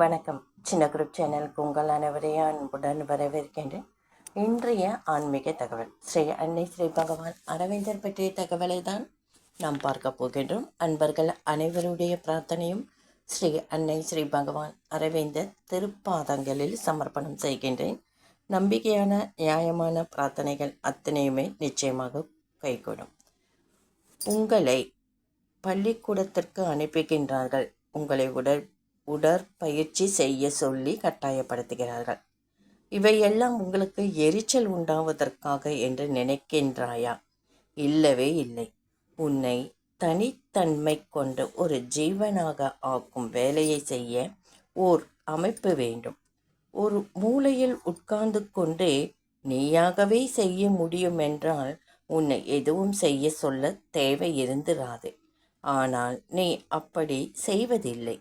வணக்கம். சின்ன குரூப் சேனலுக்கு உங்கள் அனைவரையும் அன்புடன் வரவேற்கின்றேன். இன்றைய ஆன்மீக தகவல். ஸ்ரீ அன்னை ஸ்ரீ பகவான் அரவிந்தர் பற்றிய தகவலை தான் நாம் பார்க்க போகின்றோம். அன்பர்கள் அனைவருடைய பிரார்த்தனையும் ஸ்ரீ அன்னை ஸ்ரீ பகவான் அரவிந்தர் திருப்பாதங்களில் சமர்ப்பணம் செய்கின்றேன். நம்பிக்கையான நியாயமான பிரார்த்தனைகள் அத்தனையுமே நிச்சயமாக கைகூடும். உங்களை பள்ளிக்கூடத்திற்கு அனுப்புகின்றார்கள் உங்களை உடல் உடற்பயிற்சி செய்ய சொல்லி கட்டாயப்படுத்துகிறார்கள். இவையெல்லாம் உங்களுக்கு எரிச்சல் உண்டாவதற்காக என்று நினைக்கின்றாயா? இல்லவே இல்லை. உன்னை தனித்தன்மை கொண்ட ஒரு ஜீவனாக ஆக்கும் வேலையை செய்ய ஓர் அமைப்பு வேண்டும். ஒரு மூலையில் உட்கார்ந்து கொண்டு நீயாகவே செய்ய முடியும் என்றால் உன்னை எதுவும் செய்ய சொல்ல தேவை இருந்திராது. ஆனால் நீ அப்படி செய்வதில்லை.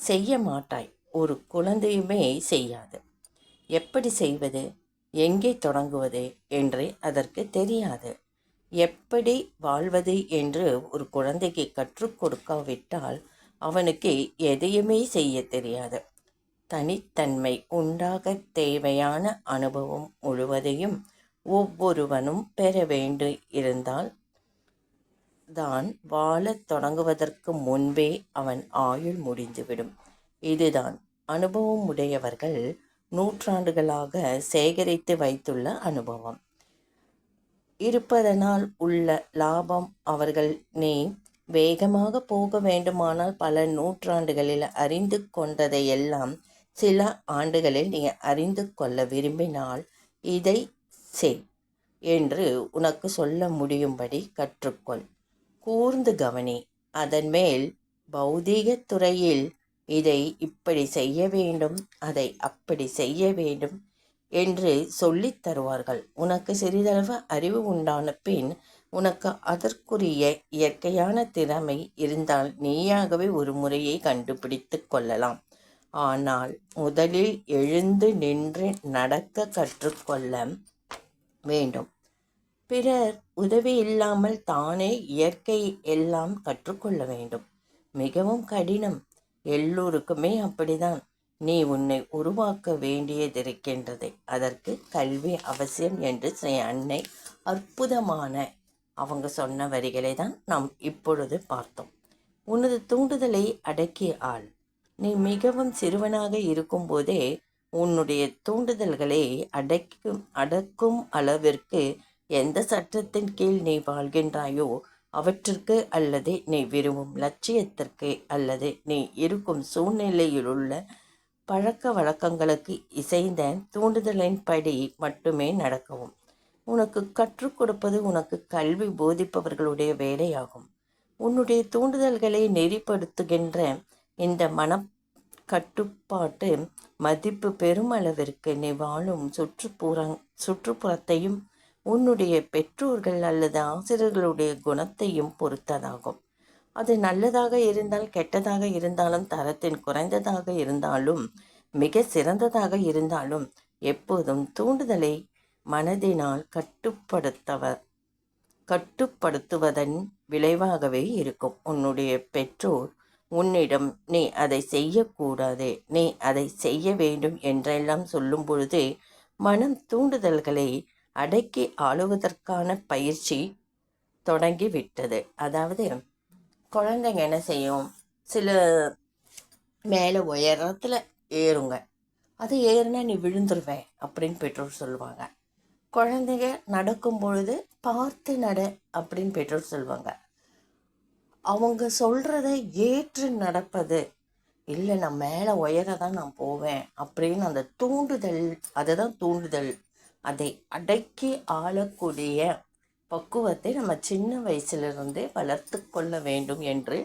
செய்ய மாட்டாய். ஒரு குழந்தையுமே செய்யாது. எப்படி செய்வது? எங்கே தொடங்குவது என்று அதற்கு தெரியாது. எப்படி வாழ்வது என்று ஒரு குழந்தைக்கு கற்றுக் கொடுக்காவிட்டால் அவனுக்கு எதையுமே செய்ய தெரியாது. தனித்தன்மை உண்டாக தேவையான அனுபவம் முழுவதையும் ஒவ்வொருவனும் பெற வேண்டி இருந்தால் தான் வாழத் தொடங்குவதற்கு முன்பே அவன் ஆயுள் முடிந்துவிடும். இதுதான் அனுபவம் உடையவர்கள் நூற்றாண்டுகளாக சேகரித்து வைத்துள்ள அனுபவம். இருப்பதனால் உள்ள லாபம் அவர்கள் நீ வேகமாக போக வேண்டுமானால் பல நூற்றாண்டுகளில் அறிந்து கொண்டதையெல்லாம் சில ஆண்டுகளில் நீ அறிந்து கொள்ள விரும்பினால் இதை செய் என்று உனக்கு சொல்ல முடியும்படி கற்றுக்கொள். கூர்ந்து கவனி. அதன் மேல் துறையில் இதை இப்படி செய்ய வேண்டும் அதை அப்படி செய்ய வேண்டும் என்று சொல்லித் தருவார்கள். உனக்கு சிறிதளவு அறிவு உண்டான பின் உனக்கு அதற்குரிய இயற்கையான திறமை இருந்தால் நீயாகவே ஒரு முறையை கண்டுபிடித்து கொள்ளலாம். ஆனால் முதலில் எழுந்து நின்று நடக்க கற்றுக்கொள்ள வேண்டும். பிறர் உதவி இல்லாமல் தானே இயற்கை எல்லாம் கற்றுக்கொள்ள வேண்டும். மிகவும் கடினம். எல்லோருக்குமே அப்படிதான் நீ உன்னை உருவாக்க வேண்டியதிருக்கின்றது. அதற்கு கல்வி அவசியம் என்று ஸ்ரீ அன்னை அற்புதமான அவங்க சொன்ன வரிகளை தான் நாம் இப்பொழுது பார்த்தோம். உனது தூண்டுதலை அடக்கிய ஆள். நீ மிகவும் சிறுவனாக இருக்கும்போதே உன்னுடைய தூண்டுதல்களை அடக்கும் அடக்கும் அளவிற்கு எந்த சட்டத்தின் கீழ் நீ வாழ்கின்றாயோ அவற்றிற்கு அல்லது நீ விரும்பும் லட்சியத்திற்கு அல்லது நீ இருக்கும் சூழ்நிலையிலுள்ள பழக்க வழக்கங்களுக்கு இசைந்த தூண்டுதலின்படி மட்டுமே நடக்கவும். உனக்கு கற்றுக் கொடுப்பது உனக்கு கல்வி போதிப்பவர்களுடைய வேலையாகும். உன்னுடைய தூண்டுதல்களை நெறிப்படுத்துகின்ற இந்த மன கட்டுப்பாட்டு மதிப்பு பெருமளவிற்கு நீ வாழும் சுற்றுப்புற சுற்றுப்புறத்தையும் உன்னுடைய பெற்றோர்கள் அல்லது ஆசிரியர்களுடைய குணத்தையும் பொறுத்ததாகும். அது நல்லதாக இருந்தால் கெட்டதாக இருந்தாலும் தரத்தின் குறைந்ததாக இருந்தாலும் மிக சிறந்ததாக இருந்தாலும் எப்போதும் தூண்டுதலை மனதினால் கட்டுப்படுத்தவ கட்டுப்படுத்துவதன் விளைவாகவே இருக்கும். உன்னுடைய பெற்றோர் உன்னிடம் நீ அதை செய்யக்கூடாது நீ அதை செய்ய வேண்டும் என்றெல்லாம் சொல்லும் பொழுது மனம் தூண்டுதல்களை அடக்கி ஆளுவதற்கான பயிற்சி தொடங்கி விட்டது அதாவது குழந்தைங்க என்ன செய்யும்? சில மேலே உயரத்தில் ஏறுங்க. அது ஏறுனா நீ விழுந்துருவேன் அப்படின்னு பெற்றோர் சொல்லுவாங்க. குழந்தைங்க நடக்கும் பொழுது பார்த்து நட அப்படின்னு பெற்றோர் சொல்லுவாங்க. அவங்க சொல்கிறத ஏற்று நடப்பது. இல்லை நான் மேலே உயர தான் நான் போவேன் அப்படின்னு அந்த தூண்டுதல் அதுதான் தூண்டுதல். அதை அடக்கி ஆளக்கூடிய பக்குவத்தை நம்ம சின்ன வயசிலிருந்தே வளர்த்து கொள்ள வேண்டும் என்று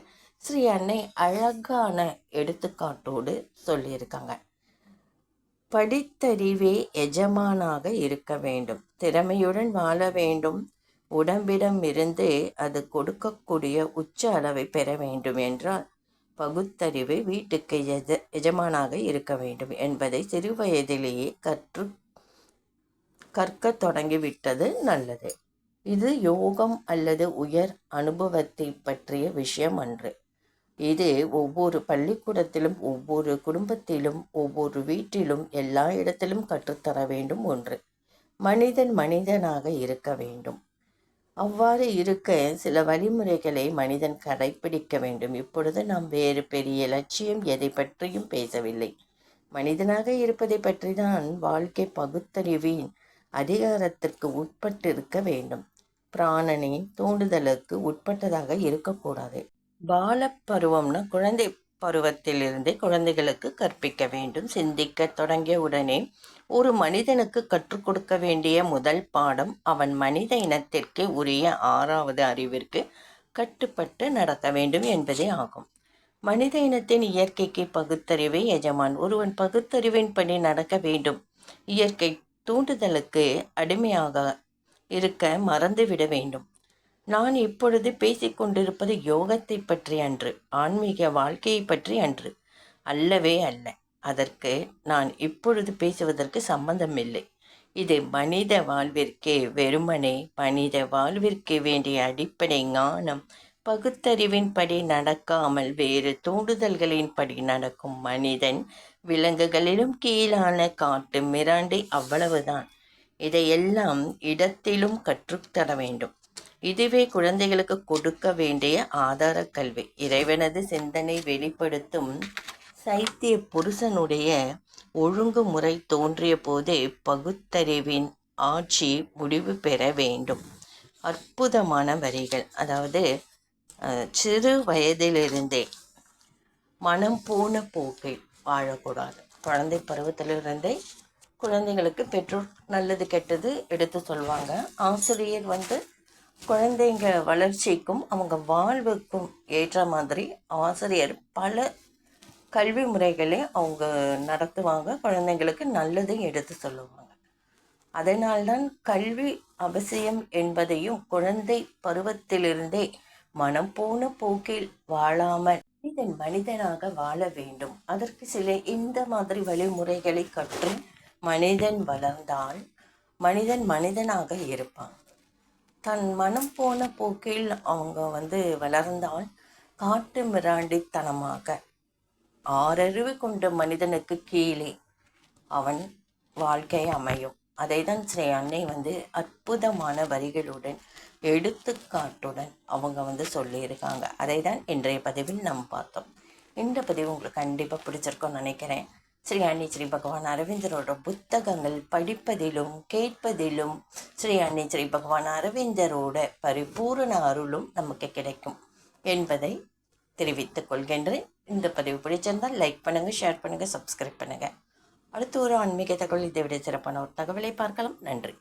ஸ்ரீ அன்னை அழகான எடுத்துக்காட்டோடு சொல்லியிருக்காங்க. படித்தறிவே எஜமானாக இருக்க வேண்டும். திறமையுடன் வாழ வேண்டும். உடம்பிடம் இருந்து அது கொடுக்கக்கூடிய உச்ச அளவை பெற வேண்டும் என்றால் பகுத்தறிவு வீட்டுக்கு எஜ எஜமானாக இருக்க வேண்டும் என்பதை சிறு வயதிலேயே கற்று கற்க தொடங்கிவிட்டது நல்லது. இது யோகம் அல்லது உயர் அனுபவத்தை பற்றிய விஷயம் அன்று. இது ஒவ்வொரு பள்ளிக்கூடத்திலும் ஒவ்வொரு குடும்பத்திலும் ஒவ்வொரு வீட்டிலும் எல்லா இடத்திலும் கற்றுத்தர வேண்டும் ஒன்று. மனிதன் மனிதனாக இருக்க வேண்டும். அவ்வாறு இருக்க சில வழிமுறைகளை மனிதன் கடைப்பிடிக்க வேண்டும். இப்பொழுது நாம் வேறு பெரிய லட்சியம் எதை பற்றியும் பேசவில்லை. மனிதனாக இருப்பதை பற்றி தான் வாழ்க்கை பகுத்தறிவின் அதிகாரத்திற்கு உட்பட்டிருக்க வேண்டும். பிராணனின் தூண்டுதலுக்கு உட்பட்டதாக இருக்கக்கூடாது. பாலப்பருவம்னா குழந்தை பருவத்திலிருந்தே குழந்தைகளுக்கு கற்பிக்க வேண்டும். சிந்திக்க தொடங்கிய உடனே ஒரு மனிதனுக்கு கற்றுக் கொடுக்க வேண்டிய முதல் பாடம் அவன் மனித இனத்திற்கு உரிய ஆறாவது அறிவிற்கு கட்டுப்பட்டு நடக்க வேண்டும் என்பதே ஆகும். மனித இனத்தின் இயற்கைக்கு பகுத்தறிவை எஜமான் ஒருவன் பகுத்தறிவின்படி நடக்க வேண்டும். இயற்கை தூண்டுதலுக்கு அடிமையாக இருக்க மறந்துவிட வேண்டும். நான் இப்பொழுது பேசிக்கொண்டிருப்பது யோகத்தை பற்றி அன்று ஆன்மீக வாழ்க்கையை பற்றி அன்று. அல்லவே அல்ல அதற்கு நான் இப்பொழுது பேசுவதற்கு சம்பந்தமில்லை. இது மனித வாழ்விற்கே வெறுமனே மனித வாழ்விற்கு வேண்டிய அடிப்படை ஞானம் பகுத்தறிவின்படி நடக்காமல் வேறு தூண்டுதல்களின்படி நடக்கும் மனிதன் விலங்குகளிலும் கீழான காட்டு மிராண்டி அவ்வளவுதான். இதையெல்லாம் இடத்திலும் கற்றுத்தர வேண்டும். இதுவே குழந்தைகளுக்கு கொடுக்க வேண்டிய ஆதார கல்வி. இறைவனது சிந்தனை வெளிப்படுத்தும் சைத்திய புருஷனுடைய ஒழுங்குமுறை தோன்றிய போதே பகுத்தறிவின் ஆட்சி முடிவு பெற வேண்டும். அற்புதமான வரிகள். அதாவது சிறு வயதிலிருந்தே மனம் போன போக்கில் வாழக்கூடாது. குழந்தை பருவத்திலிருந்தே குழந்தைங்களுக்கு பெற்றோர் நல்லது கெட்டது எடுத்து சொல்லுவாங்க ஆசிரியர் வந்து குழந்தைங்க வளர்ச்சிக்கும் அவங்க வாழ்வுக்கும் ஏற்ற மாதிரி ஆசிரியர் பல கல்வி முறைகளை அவங்க நடத்துவாங்க. குழந்தைங்களுக்கு நல்லதை எடுத்து சொல்லுவாங்க. அதனால்தான் கல்வி அவசியம் என்பதையும் குழந்தை பருவத்திலிருந்தே மனம் போன போக்கில் வாழாமல் மனிதன் மனிதனாக வாழ வேண்டும். அதற்கு சில இந்த மாதிரி வழிமுறைகளை கற்று மனிதன் வளர்ந்தால் மனிதன் மனிதனாக இருப்பான். தன் மனம் போன போக்கில் அவங்க வந்து வளர்ந்தால் காட்டு மிராண்டித்தனமாக ஆறறிவு கொண்ட மனிதனுக்கு கீழே அவன் வாழ்க்கை அமையும். அதை தான் ஸ்ரீ அன்னை வந்து அற்புதமான வரிகளுடன் எடுத்துக்காட்டுடன் அவங்க வந்து சொல்லியிருக்காங்க. அதை தான் இன்றைய பதிவில் நாம் பார்த்தோம். இந்த பதிவு உங்களுக்கு கண்டிப்பாக பிடிச்சிருக்கோன்னு நினைக்கிறேன். ஸ்ரீ அன்னி ஸ்ரீ பகவான் அரவிந்தரோட புத்தகங்கள் படிப்பதிலும் கேட்பதிலும் ஸ்ரீ அன்னி ஸ்ரீ பகவான் அரவிந்தரோட பரிபூரண அருளும் நமக்கு கிடைக்கும் என்பதை தெரிவித்துக் கொள்கின்றேன். இந்த பதிவு பிடிச்சிருந்தால் லைக் பண்ணுங்கள் ஷேர் பண்ணுங்கள் சப்ஸ்கிரைப் பண்ணுங்கள் அடுத்து ஒரு ஆன்மீக தகவல் இதை விட சிறப்பான ஒரு தகவலை பார்க்கலாம். நன்றி.